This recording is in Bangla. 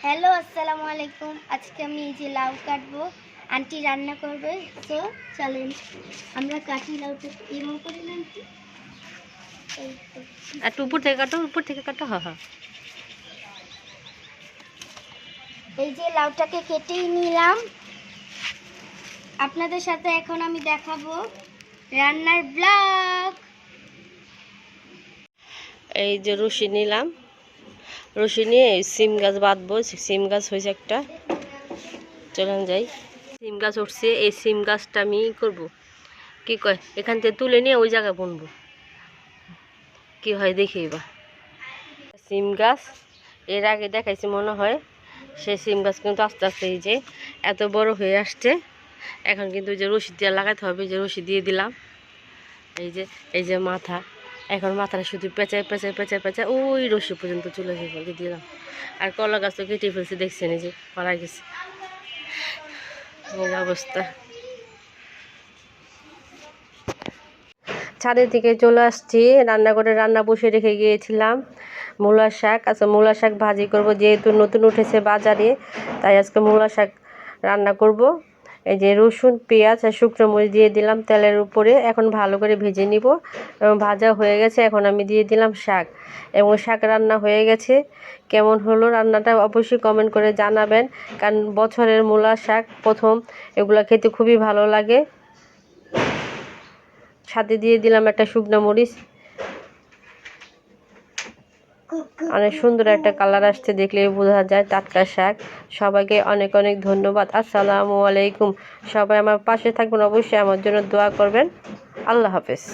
হ্যালো আসসালামু আলাইকুম আজকে আমি এই যে লাউ কাটবো আন্টি রান্না করবে তো চলেন। আমরা কাটি লাউটা এরকম করি না আন্টি। একটু উপর থেকে কাটো উপর থেকে কাটো হ্যাঁ হ্যাঁ এই যে লাউটাকে কেটেই নিলাম। আপনাদের সাথে এখন আমি দেখাবো রান্নার ব্লগ। এই যে রশি নিলাম। রশি নিয়ে সিম গাছ বাঁধবো। সিম গাছ হয়েছে একটা। চলেন যাই। সিম গাছ উঠছে। এই সিম গাছটা আমি করব। কি কয়? এখান থেকে তুলে নিয়ে ওই জায়গায় বুনবো। কি হয় দেখি এবার। সিম গাছ, এর আগে দেখাইছি মনে হয়, সে সিম গাছ কিন্তু আস্তে আস্তে এই যে এত বড় হয়ে আসছে। এখন কিন্তু যে রশি দিয়ে লাগাতে হবে। যে রশি দিয়ে দিলাম। এই যে এই যে মাথা। এখন মাথাটা শুধু পেঁচায় পেঁচায় পেঁচায় পেঁচায় ওই রশি পর্যন্ত চলে যাবে দিলাম আর কলা গাছ তো কেটে ফেলছে দেখছেন এই যে মারা গেছে। অবস্থা। ছাদের থেকে চলে আসছি রান্না করে রান্না বসে রেখে গিয়েছিলাম। মূলা শাক আচ্ছা মূলা শাক ভাজি করব, যেহেতু নতুন উঠেছে বাজারে, তাই আজকে মূলা শাক রান্না করব। এই যে রসুন, পেঁয়াজ আর শুকনো মরিচ দিয়ে দিলাম তেলের উপরে। এখন ভালো করে ভেজে নিব। ভাজা হয়ে গেছে, এখন আমি দিয়ে দিলাম শাক। এবং শাক রান্না হয়ে গেছে। কেমন হলো রান্নাটা অবশ্যই কমেন্ট করে জানাবেন। কারণ বছরের মূলা শাক প্রথম, এগুলো খেতে খুবই ভালো লাগে। সাথে দিয়ে দিলাম একটা শুকনো মরিচ। অনেক সুন্দর একটা কালার আসছে দেখলে বোঝা যায় টাটকা শাক। সবাইকে অনেক অনেক ধন্যবাদ। আসসালামু আলাইকুম। সবাই আমার পাশে থাকবেন, অবশ্যই আমার জন্য দোয়া করবেন। আল্লাহ হাফেজ।